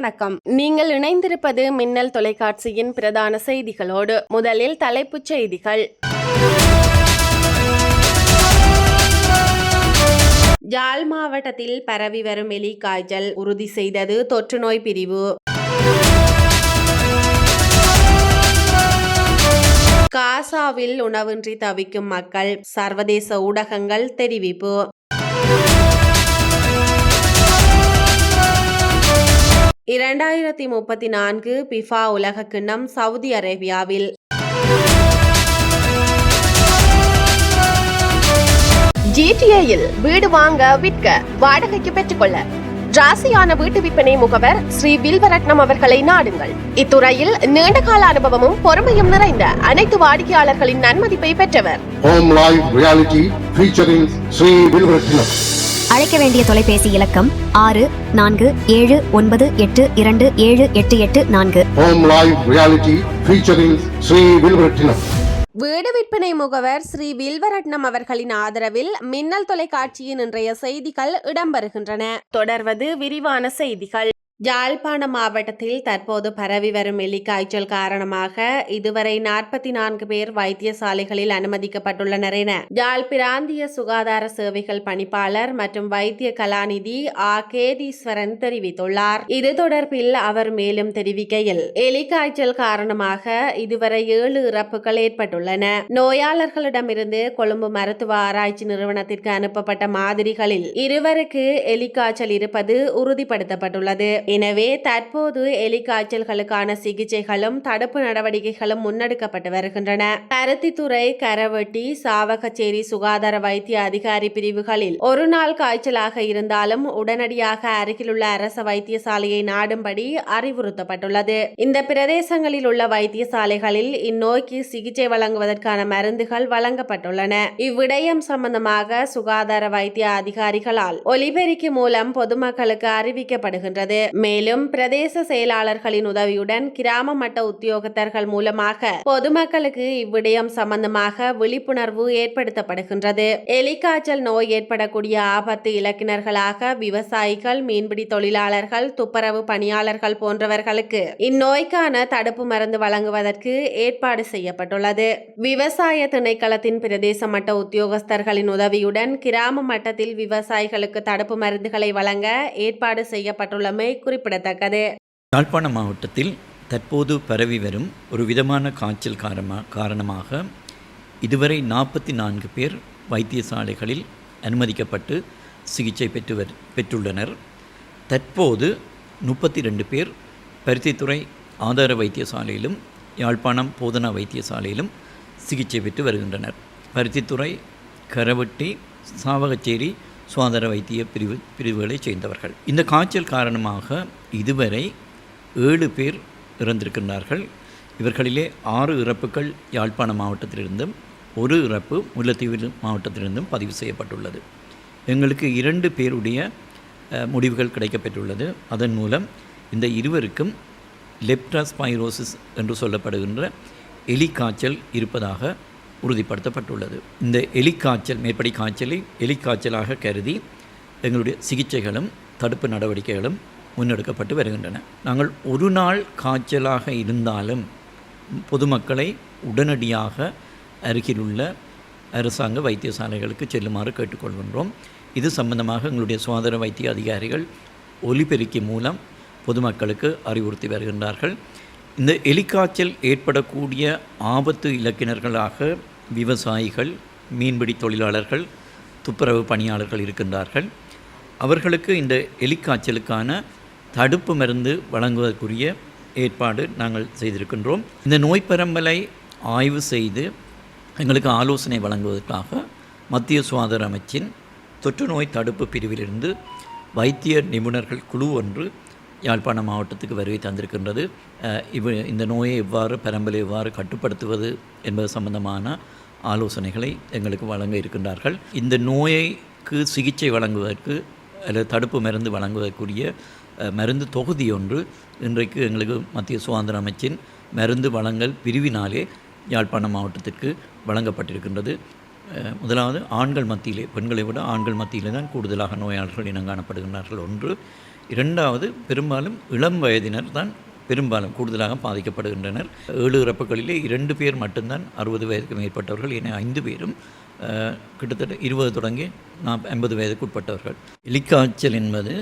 வணக்கம். நீங்கள் இணைந்திருப்பது மின்னல் தொலைக்காட்சியின் பிரதான செய்திகளோடு முதலில் தலைப்புச் செய்திகள். ஜால் மாவட்டத்தில் பரவி வரும் எலி காய்ச்சல் உறுதி செய்தது தொற்றுநோய் பிரிவு. காசாவில் உணவின்றி தவிக்கும் மக்கள் சர்வதேச ஊடகங்கள் தெரிவிப்பு. இரண்டாயிரத்தி முப்பத்தி நான்கு பிஃபா உலக கிண்ணம் சவுதி அரேபியாவில். ஜிடிஏயில் வீடு வாங்க விற்க வாடகைக்கு பெற்றுக்கொள்ள. ராசியான வீட்டு விற்பனை முகவர் ஸ்ரீ வில்வரட்னம் அவர்களை நாடுங்கள். இத்துறையில் நீண்டகால அனுபவமும் பொறுமையும் நிறைந்த அனைத்து வாடிக்கையாளர்களின் நன்மதிப்பை பெற்றவர். Home Live Reality featuring Sri Vilvaratnam. அழைக்க வேண்டிய தொலைபேசி இலக்கம் ஆறு நான்கு ஏழு ஒன்பது எட்டு இரண்டு ஏழு எட்டு எட்டு நான்கு. Reality featuring Sri Vilvaratnam. வீடு விற்பனை முகவர் ஸ்ரீ வில்வரட்னம் அவர்களின் ஆதரவில் மின்னல் தொலைக்காட்சியின் இன்றைய செய்திகள் இடம்பெறுகின்றன. தொடர்வது விரிவான செய்திகள். யாழ்ப்பாண மாவட்டத்தில் தற்போது பரவி வரும் எலிக்காய்ச்சல் காரணமாக இதுவரை நாற்பத்தி நான்கு பேர் வைத்தியசாலைகளில் அனுமதிக்கப்பட்டுள்ளனர் என யாழ் பிராந்திய சுகாதார சேவைகள் பணிப்பாளர் மற்றும் வைத்திய கலாநிதி ஆ. கேதீஸ்வரன் தெரிவித்துள்ளார். இது தொடர்பில் அவர் மேலும் தெரிவிக்கையில் எலிக்காய்ச்சல் காரணமாக இதுவரை ஏழு இறப்புகள் ஏற்பட்டுள்ளன. நோயாளர்களிடமிருந்து கொழும்பு மருத்துவ ஆராய்ச்சி நிறுவனத்திற்கு அனுப்பப்பட்ட மாதிரிகளில் இருவருக்கு எலிக்காய்ச்சல் இருப்பது உறுதிப்படுத்தப்பட்டுள்ளது. எனவே தற்போது எலிக்காய்ச்சல்களுக்கான சிகிச்சைகளும் தடுப்பு நடவடிக்கைகளும் முன்னெடுக்கப்பட்டு வருகின்றன. பருத்தித்துறை கரவெட்டி சாவகச்சேரி சுகாதார வைத்திய அதிகாரி பிரிவுகளில் ஒரு நாள் காய்ச்சலாக இருந்தாலும் உடனடியாக அருகிலுள்ள அரச வைத்தியசாலையை நாடும்படி அறிவுறுத்தப்பட்டுள்ளது. இந்த பிரதேசங்களில் உள்ள வைத்தியசாலைகளில் இந்நோய்க்கு சிகிச்சை வழங்குவதற்கான மருந்துகள் வழங்கப்பட்டுள்ளன. இவ்விடயம் சம்பந்தமாக சுகாதார வைத்திய அதிகாரிகளால் ஒலிபெருக்கி மூலம் பொதுமக்களுக்கு அறிவிக்கப்படுகின்றது. மேலும் பிரதேச செயலாளர்களின் உதவியுடன் கிராம மட்ட உத்தியோகத்தர்கள் மூலமாக பொதுமக்களுக்கு இவ்விடயம் சம்பந்தமாக விழிப்புணர்வு ஏற்படுத்தப்படுகின்றது. எலிக்காய்ச்சல் நோய் ஏற்படக்கூடிய ஆபத்து இலக்கினர்களாக விவசாயிகள் மீன்பிடி தொழிலாளர்கள் துப்புரவு பணியாளர்கள் போன்றவர்களுக்கு இந்நோய்க்கான தடுப்பு மருந்து வழங்குவதற்கு ஏற்பாடு செய்யப்பட்டுள்ளது. விவசாய திணைக்களத்தின் பிரதேச மட்ட உத்தியோகஸ்தர்களின் உதவியுடன் கிராம மட்டத்தில் விவசாயிகளுக்கு தடுப்பு மருந்துகளை வழங்க ஏற்பாடு செய்யப்பட்டுள்ளமை குறிப்பிடத்தக்கது. யாழ்ப்பாண மாவட்டத்தில் தற்போது பரவி வரும் ஒரு விதமான காய்ச்சல் காரணமாக காரணமாக இதுவரை நாற்பத்தி நான்கு பேர் வைத்தியசாலைகளில் அனுமதிக்கப்பட்டு சிகிச்சை பெற்று வர் பெற்றுள்ளனர். தற்போது முப்பத்தி ரெண்டு பேர் பருத்தித்துறை ஆதார வைத்தியசாலையிலும் யாழ்ப்பாணம் போதனா வைத்தியசாலையிலும் சிகிச்சை பெற்று வருகின்றனர். பருத்தித்துறை கரவட்டி சாவகச்சேரி சுகாதார வைத்திய பிரிவு பிரிவுகளைச் சேர்ந்தவர்கள். இந்த காய்ச்சல் காரணமாக இதுவரை ஏழு பேர் இறந்திருக்கின்றார்கள். இவர்களிலே ஆறு இறப்புகள் யாழ்ப்பாண மாவட்டத்திலிருந்தும் ஒரு இறப்பு முல்லைத்தீவு மாவட்டத்திலிருந்தும் பதிவு செய்யப்பட்டுள்ளது. எங்களுக்கு இரண்டு பேருடைய முடிவுகள் கிடைக்கப்பெற்றுள்ளது. அதன் மூலம் இந்த இருவருக்கும் லெப்டாஸ்பைரோசிஸ் என்று சொல்லப்படுகின்ற எலிக்காய்ச்சல் இருப்பதாக உறுதிப்படுத்தப்பட்டுள்ளது. இந்த எலிக்காய்ச்சல் மேற்படி காய்ச்சலை எலிக்காய்ச்சலாக கருதி எங்களுடைய சிகிச்சைகளும் தடுப்பு நடவடிக்கைகளும் முன்னெடுக்கப்பட்டு வருகின்றன. நாங்கள் ஒரு நாள் காய்ச்சலாக இருந்தாலும் பொதுமக்களை உடனடியாக அருகிலுள்ள அரசாங்க வைத்தியசாலைகளுக்கு செல்லுமாறு கேட்டுக்கொள்கின்றோம். இது சம்பந்தமாக எங்களுடைய சுகாதார வைத்திய அதிகாரிகள் ஒலிபெருக்கி மூலம் பொதுமக்களுக்கு அறிவுறுத்தி வருகின்றார்கள். இந்த எலிக்காய்ச்சல் ஏற்படக்கூடிய ஆபத்து இலக்கினர்களாக விவசாயிகள் மீன்பிடி தொழிலாளர்கள் துப்புரவு பணியாளர்கள் இருக்கின்றார்கள். அவர்களுக்கு இந்த எலிக்காய்ச்சலுக்கான தடுப்பு மருந்து வழங்குவதற்குரிய ஏற்பாடு நாங்கள் செய்திருக்கின்றோம். இந்த நோய் பரம்பலை ஆய்வு செய்து எங்களுக்கு ஆலோசனை வழங்குவதற்காக மத்திய சுகாதார அமைச்சின் தொற்று நோய் தடுப்பு பிரிவிலிருந்து வைத்திய நிபுணர்கள் குழு ஒன்று யாழ்ப்பாணம் மாவட்டத்துக்கு வருகை தந்திருக்கின்றது. இவ் இந்த நோயை எவ்வாறு பெரம்பலை எவ்வாறு கட்டுப்படுத்துவது என்பது சம்பந்தமான ஆலோசனைகளை எங்களுக்கு வழங்க இருக்கின்றார்கள். இந்த நோய்க்கு சிகிச்சை வழங்குவதற்கு அல்லது தடுப்பு மருந்து வழங்குவதற்குரிய மருந்து தொகுதி ஒன்று இன்றைக்கு எங்களுக்கு மத்திய சுகாதார அமைச்சின் மருந்து வழங்கல் பிரிவினாலே யாழ்ப்பாணம் மாவட்டத்திற்கு வழங்கப்பட்டிருக்கின்றது. முதலாவது ஆண்கள் மத்தியிலே பெண்களை விட ஆண்கள் மத்தியிலே தான் கூடுதலாக நோயாளர்கள் இனம் காணப்படுகின்றார்கள் ஒன்று. இரண்டாவது பெரும்பாலும் இளம் வயதினர் தான் பெரும்பாலும் கூடுதலாக பாதிக்கப்படுகின்றனர். ஏழு இறப்புகளிலே இரண்டு பேர் மட்டும்தான் அறுபது வயதுக்கு மேற்பட்டவர்கள் என ஐந்து பேரும் கிட்டத்தட்ட இருபது தொடங்கி நாப் ஐம்பது வயதுக்கு உட்பட்டவர்கள் எலிக்காய்ச்சல் என்பது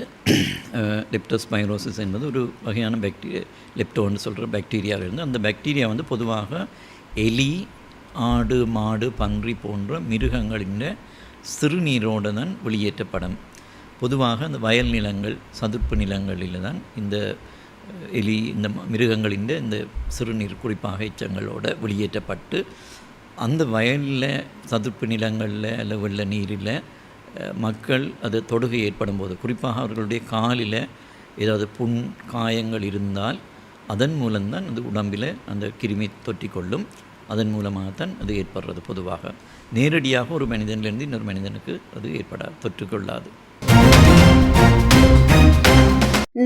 லெப்டோஸ்பைரோசிஸ் என்பது ஒரு வகையான பாக்டீரியா லெப்டோன்னு சொல்கிற பாக்டீரியாவிலிருந்து அந்த பாக்டீரியா வந்து பொதுவாக எலி ஆடு மாடு பன்றி போன்ற மிருகங்களின் சிறுநீரோடு தான் வெளியேற்றப்படும். பொதுவாக அந்த வயல் நிலங்கள் சதுப்பு நிலங்களில் தான் இந்த எலி இந்த மிருகங்களின் இந்த சிறுநீர் குறிப்பாக எச்சங்களோட வெளியேற்றப்பட்டு அந்த வயலில் சதுப்பு நிலங்களில் அல்ல வெள்ள நீரில் மக்கள் அது தொடுகை ஏற்படும் போது குறிப்பாக அவர்களுடைய காலில் ஏதாவது புண் காயங்கள் இருந்தால் அதன் மூலம்தான் அது உடம்பில் அந்த கிருமி தொற்றிக்கொள்ளும். அதன் மூலமாகத்தான் அது ஏற்படுறது பொதுவாக. நேரடியாக ஒரு மனிதனிலிருந்து இன்னொரு மனிதனுக்கு அது ஏற்படாது தொற்றுக்கொள்ளாது.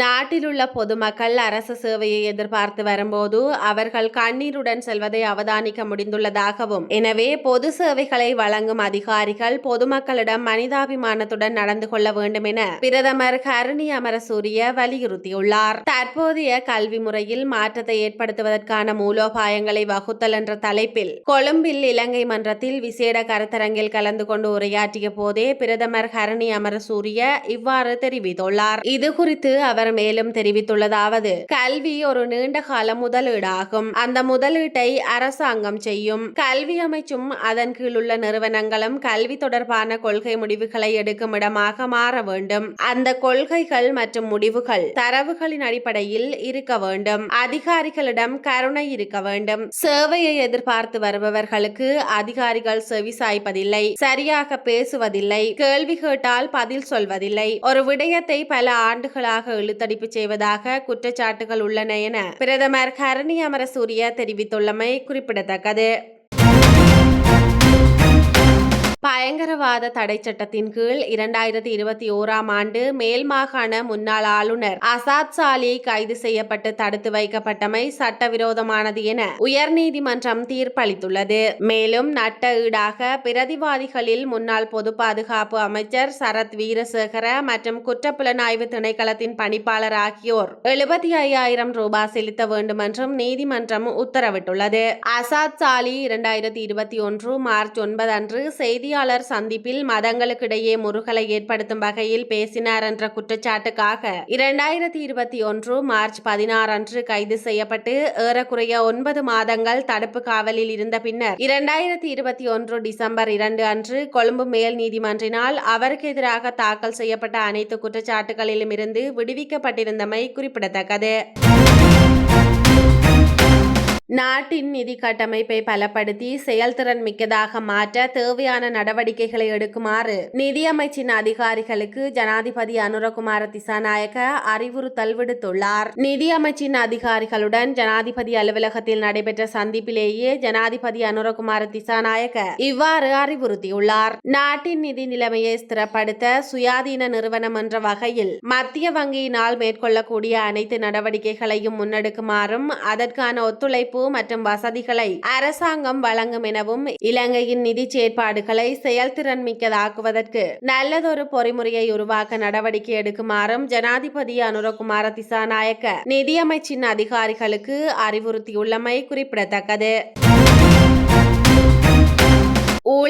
நாட்டிலுள்ள பொதுமக்கள் அரசு சேவையை எதிர்பார்த்து வரும்போது அவர்கள் கண்ணீருடன் செல்வதை அவதானிக்க முடிந்துள்ளதாகவும் எனவே பொது சேவைகளை வழங்கும் அதிகாரிகள் பொதுமக்களிடம் மனிதாபிமானத்துடன் நடந்து கொள்ள வேண்டும் என பிரதமர் கருணி அமரசூரிய வலியுறுத்தியுள்ளார். தற்போதைய கல்வி முறையில் மாற்றத்தை ஏற்படுத்துவதற்கான மூலோபாயங்களை வகுத்தல் என்ற தலைப்பில் கொழும்பில் இலங்கை மன்றத்தில் விசேட கருத்தரங்கில் கலந்து கொண்டு உரையாற்றிய போதே பிரதமர் ஹரணி அமரசூரிய இவ்வாறு தெரிவித்துள்ளார். இது குறித்து அவர் மேலும் தெரிவித்துள்ளதாவது கல்வி ஒரு நீண்ட கால முதலீடாகும். அந்த முதலீட்டை அரசாங்கம் செய்யும். கல்வி அமைச்சும் அதன் கீழ் உள்ள நிறுவனங்களும் கல்வி தொடர்பான கொள்கை முடிவுகளை எடுக்கும் இடமாக மாற வேண்டும். அந்த கொள்கைகள் மற்றும் முடிவுகள் தரவுகளின் அடிப்படையில் இருக்க வேண்டும். அதிகாரிகளிடம் கருணை இருக்க வேண்டும். சேவையை எதிர்பார்த்து வருபவர்களுக்கு அதிகாரிகள் செவி சாய்ப்பதில்லை சரியாக பேசுவதில்லை கேள்வி கேட்டால் பதில் சொல்வதில்லை. ஒரு விடயத்தை பல ஆண்டுகளாக இழுத்தடிப்பு செய்வதாக குற்றச்சாட்டுகள் உள்ளன என பிரதமர் ஹரணி அமரசூரிய தெரிவித்துள்ளமை குறிப்பிடத்தக்கது. பயங்கரவாத தடை சட்டத்தின் கீழ் இரண்டாயிரத்தி இருபத்தி ஓராம் ஆண்டு மேல் மாகாண முன்னாள் ஆளுநர் அசாத் சாலி கைது செய்யப்பட்டு தடுத்து வைக்கப்பட்டமை சட்டவிரோதமானது என உயர்நீதிமன்றம் தீர்ப்பளித்துள்ளது. மேலும் நட்ட ஈடாக பிரதிவாதிகளில் முன்னாள் பொது பாதுகாப்பு அமைச்சர் சரத் வீரசேகர மற்றும் குற்றப்புலனாய்வு திணைக்களத்தின் பணிப்பாளர் ஆகியோர் எழுபத்தி ஐயாயிரம் ரூபாய் செலுத்த வேண்டும் என்றும் நீதிமன்றம் உத்தரவிட்டுள்ளது. அசாத் சாலி இரண்டாயிரத்தி இருபத்தி ஒன்று மார்ச் ஒன்பது அன்று செய்தியாளர் சந்திப்பில் மதங்களுக்கிடையே முருகலை ஏற்படுத்தும் வகையில் பேசினார் என்ற குற்றச்சாட்டுக்காக இரண்டாயிரத்தி இருபத்தி ஒன்று மார்ச் பதினாறு அன்று கைது செய்யப்பட்டு ஏறக்குறைய ஒன்பது மாதங்கள் தடுப்பு காவலில் இருந்த பின்னர் இரண்டாயிரத்தி இருபத்தி ஒன்று டிசம்பர் இரண்டு அன்று கொழும்பு மேல் நீதிமன்றினால் அவருக்கு எதிராக தாக்கல் செய்யப்பட்ட அனைத்து குற்றச்சாட்டுகளிலும் இருந்து விடுவிக்கப்பட்டிருந்தமை குறிப்பிடத்தக்கது. நாட்டின் நிதி கட்டமைப்பை பலப்படுத்தி செயல்திறன் மிக்கதாக மாற்ற தேவையான நடவடிக்கைகளை எடுக்குமாறு நிதியமைச்சின் அதிகாரிகளுக்கு ஜனாதிபதி அனுரகுமார திசாநாயக்க அறிவுறுத்தல் விடுத்துள்ளார். நிதியமைச்சின் அதிகாரிகளுடன் ஜனாதிபதி அலுவலகத்தில் நடைபெற்ற சந்திப்பிலேயே ஜனாதிபதி அனுரகுமார திசாநாயக்க இவ்வாறு அறிவுறுத்தியுள்ளார். நாட்டின் நிதி நிலைமையை ஸ்திரப்படுத்த சுயாதீன நிறுவனம் என்ற வகையில் மத்திய வங்கியினால் மேற்கொள்ளக்கூடிய அனைத்து நடவடிக்கைகளையும் முன்னெடுக்குமாறும் அதற்கான ஒத்துழைப்பு மற்றும் வசதிகளை அரசாங்கம் வழங்கும் எனவும் இலங்கையின் நிதி செயற்பாடுகளை செயல்திறன் மிக்கதாக்குவதற்கு நல்லதொரு பொறிமுறையை உருவாக்க நடவடிக்கை எடுக்குமாறும் ஜனாதிபதி அனுரகுமார திசாநாயக்க நிதியமைச்சின் அதிகாரிகளுக்கு அறிவுறுத்தியுள்ளமை குறிப்பிடத்தக்கது.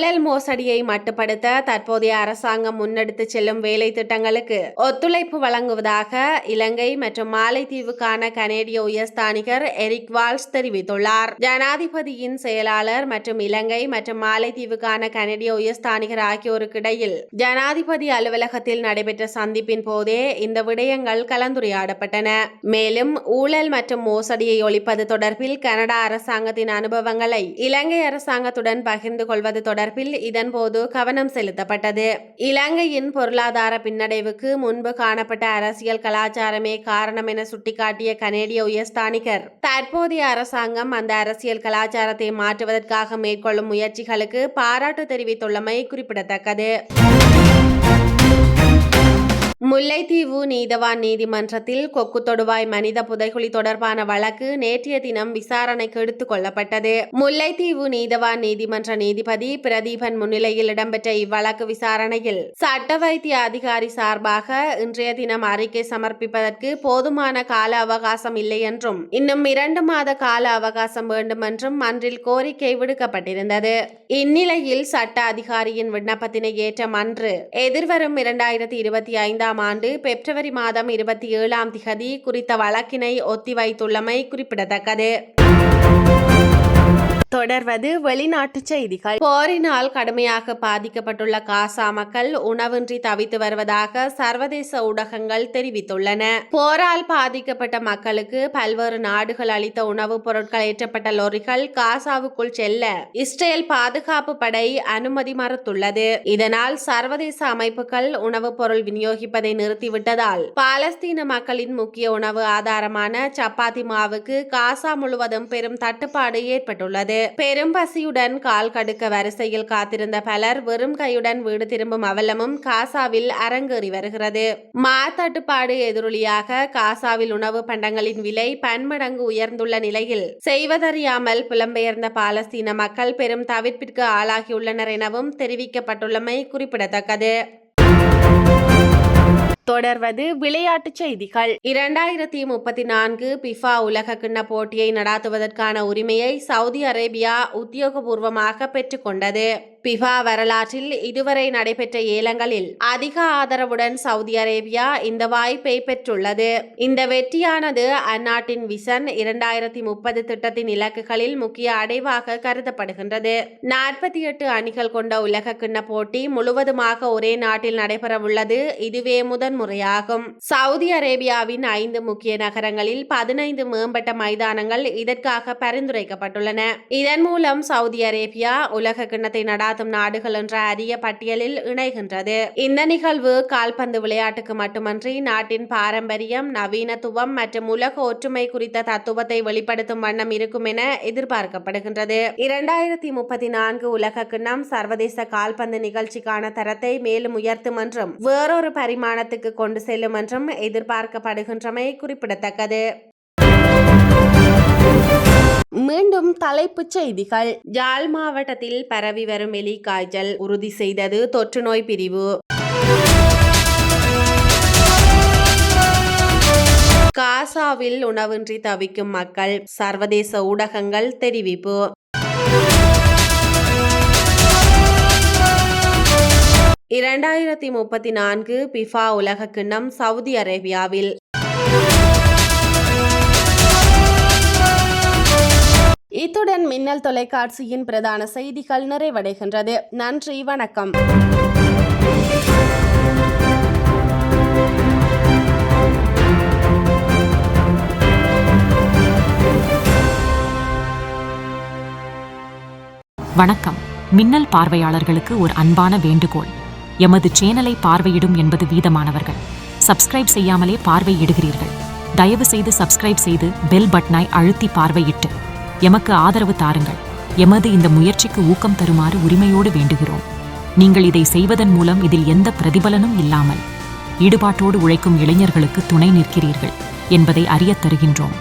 ஊழல் மோசடியை மட்டுப்படுத்த தற்போதைய அரசாங்கம் முன்னெடுத்து செல்லும் வேலை திட்டங்களுக்கு ஒத்துழைப்பு வழங்குவதாக இலங்கை மற்றும் மாலைத்தீவுக்கான கனேடிய உயர்ஸ்தானிகர் எரிக் வால்ஸ் தெரிவித்துள்ளார். ஜனாதிபதியின் செயலாளர் மற்றும் இலங்கை மற்றும் மாலைத்தீவுக்கான கனேடிய உயர்ஸ்தானிகர் ஆகியோருக்கிடையில் ஜனாதிபதி அலுவலகத்தில் நடைபெற்ற சந்திப்பின் போதே இந்த விடயங்கள் கலந்துரையாடப்பட்டன. மேலும் ஊழல் மற்றும் மோசடியை ஒழிப்பது தொடர்பில் கனடா அரசாங்கத்தின் அனுபவங்களை இலங்கை அரசாங்கத்துடன் பகிர்ந்து கொள்வது தொடர்பில் இதன்போது கவனம் செலுத்தப்பட்டது. இலங்கையின் பொருளாதார பின்னடைவுக்கு முன்பு காணப்பட்ட அரசியல் கலாச்சாரமே காரணம் என சுட்டிக்காட்டிய கனேடிய உயர்ஸ்தானிகர். தற்போதைய அரசாங்கம் அந்த அரசியல் கலாச்சாரத்தை மாற்றுவதற்காக மேற்கொள்ளும் முயற்சிகளுக்கு பாராட்டு தெரிவித்துள்ளமை குறிப்பிடத்தக்கது. முல்லைத்தீவு நீதவான் நீதிமன்றத்தில் கொக்கு தொடுவாய் மனித புதைகுழி தொடர்பான வழக்கு நேற்றைய தினம் விசாரணைக்கு எடுத்துக் கொள்ளப்பட்டது. முல்லைத்தீவு நீதவான் நீதிமன்ற நீதிபதி பிரதீபன் முன்னிலையில் இடம்பெற்ற இவ்வழக்கு விசாரணையில் சட்ட வைத்திய அதிகாரி சார்பாக இன்றைய தினம் அறிக்கை சமர்ப்பிப்பதற்கு போதுமான கால அவகாசம் இல்லை என்றும் இன்னும் இரண்டு மாத கால அவகாசம் வேண்டும் என்றும் அன்றில் கோரிக்கை விடுக்கப்பட்டிருந்தது. இந்நிலையில் சட்ட அதிகாரியின் விண்ணப்பத்தினை ஏற்ற அன்று எதிர்வரும் இரண்டாயிரத்தி இருபத்தி ஐந்தாம் ஆண்டு பிப்ரவரி மாதம் இருபத்தி ஏழாம் திகதி குறித்த வழக்கினை ஒத்திவைத்துள்ளமை குறிப்பிடத்தக்கது. தொடர்வது வெளிநாட்டு செய்திகள். போரினால் கடுமையாக பாதிக்கப்பட்டுள்ள காசா மக்கள் உணவின்றி தவித்து வருவதாக சர்வதேச ஊடகங்கள் தெரிவித்துள்ளன. போரால் பாதிக்கப்பட்ட மக்களுக்கு பல்வேறு நாடுகள் அளித்த உணவுப் பொருட்கள் ஏற்றப்பட்ட லொரிகள் காசாவுக்குள் செல்ல இஸ்ரேல் பாதுகாப்பு படை அனுமதி மறுத்துள்ளது. இதனால் சர்வதேச அமைப்புகள் உணவுப் பொருள் விநியோகிப்பதை நிறுத்திவிட்டதால் பாலஸ்தீன மக்களின் முக்கிய உணவு ஆதாரமான சப்பாத்தி மாவுக்கு காசா முழுவதும் பெரும் தட்டுப்பாடு ஏற்பட்டுள்ளது. பெரும் பசியுடன் கால் கடுக்க வரிசையில் காத்திருந்த பலர் வெறும் கையுடன் வீடு திரும்பும் அவலமும் காசாவில் அரங்கேறி வருகிறது. மாத்தட்டுப்பாடு எதிரொலியாக காசாவில் உணவு பண்டங்களின் விலை பன்மடங்கு உயர்ந்துள்ள நிலையில் செய்வதறியாமல் புலம்பெயர்ந்த பாலஸ்தீன மக்கள் பெரும் தவிர்ப்பிற்கு ஆளாகியுள்ளனர் எனவும் தெரிவிக்கப்பட்டுள்ளமை குறிப்பிடத்தக்கது. தொடர்வது விளையாட்டுச் செய்திகள். இரண்டாயிரத்தி முப்பத்தி நான்கு பிஃபா உலக கிண்ண போட்டியை நடாத்துவதற்கான உரிமையை சவுதி அரேபியா உத்தியோகபூர்வமாக பெற்றுக்கொண்டது பிஃபா வரலாற்றில் இதுவரை நடைபெற்ற ஏலங்களில் அதிக ஆதரவுடன் சவுதி அரேபியா இந்த வாய்ப்பை பெற்றுள்ளது. இந்த வெற்றியானது அந்நாட்டின் விசன் இரண்டாயிரத்தி முப்பது திட்டத்தின் இலக்குகளில் முக்கிய அடைவாக கருதப்படுகின்றது. நாற்பத்தி எட்டு அணிகள் கொண்ட உலக கிண்ண போட்டி முழுவதுமாக ஒரே நாட்டில் நடைபெறவுள்ளது. இதுவே முதன்முறையாகும். சவுதி அரேபியாவின் ஐந்து முக்கிய நகரங்களில் பதினைந்து மேம்பட்ட மைதானங்கள் இதற்காக பரிந்துரைக்கப்பட்டுள்ளன. இதன் மூலம் சவுதி அரேபியா உலக கிண்ணத்தை நடாத்தும் நாடுகள் என்ற அரிய பட்டியலில் இணைகின்றது. இந்த நிகழ்வு கால்பந்து விளையாட்டுக்கு மட்டுமன்றி நாட்டின் பாரம்பரியம் நவீனத்துவம் மற்றும் உலக ஒற்றுமை குறித்த தத்துவத்தை வெளிப்படுத்தும் வண்ணம் இருக்கும் என எதிர்பார்க்கப்படுகின்றது. இரண்டாயிரத்தி முப்பத்தி நான்கு உலக கிண்ணம் சர்வதேச கால்பந்து நிகழ்ச்சிக்கான தரத்தை மேலும் உயர்த்தும் என்றும் வேறொரு பரிமாணத்துக்கு கொண்டு செல்லும் என்றும் எதிர்பார்க்கப்படுகின்றமை குறிப்பிடத்தக்கது. மீண்டும் தலைப்புச் செய்திகள். யாழ் மாவட்டத்தில் பரவி வரும் எலி காய்ச்சல் உறுதி செய்தது தொற்று நோய் பிரிவு. காசாவில் உணவின்றி தவிக்கும் மக்கள் சர்வதேச ஊடகங்கள் தெரிவிப்பு. இரண்டாயிரத்தி முப்பத்தி நான்கு பிஃபா உலக கிண்ணம் சவுதி அரேபியாவில். இத்துடன் மின்னல் தொலைக்காட்சியின் பிரதான செய்திகள் நிறைவடைகின்றது. நன்றி வணக்கம். வணக்கம். மின்னல் பார்வையாளர்களுக்கு ஒரு அன்பான வேண்டுகோள். எமது சேனலை பார்வையிடும் என்பது வீதமானவர்கள். சப்ஸ்கிரைப் செய்யாமலே பார்வையிடுகிறீர்கள். தயவு செய்து சப்ஸ்கிரைப் செய்து பெல் பட்டனை அழுத்தி பார்வையிட்டு எமக்கு ஆதரவு தாருங்கள். எமது இந்த முயற்சிக்கு ஊக்கம் தருமாறு உரிமையோடு வேண்டுகிறோம். நீங்கள் இதை செய்வதன் மூலம் இதில் எந்த பிரதிபலனும் இல்லாமல் ஈடுபாட்டோடு உழைக்கும் இளைஞர்களுக்கு துணை நிற்கிறீர்கள் என்பதை அறியத் தருகின்றோம்.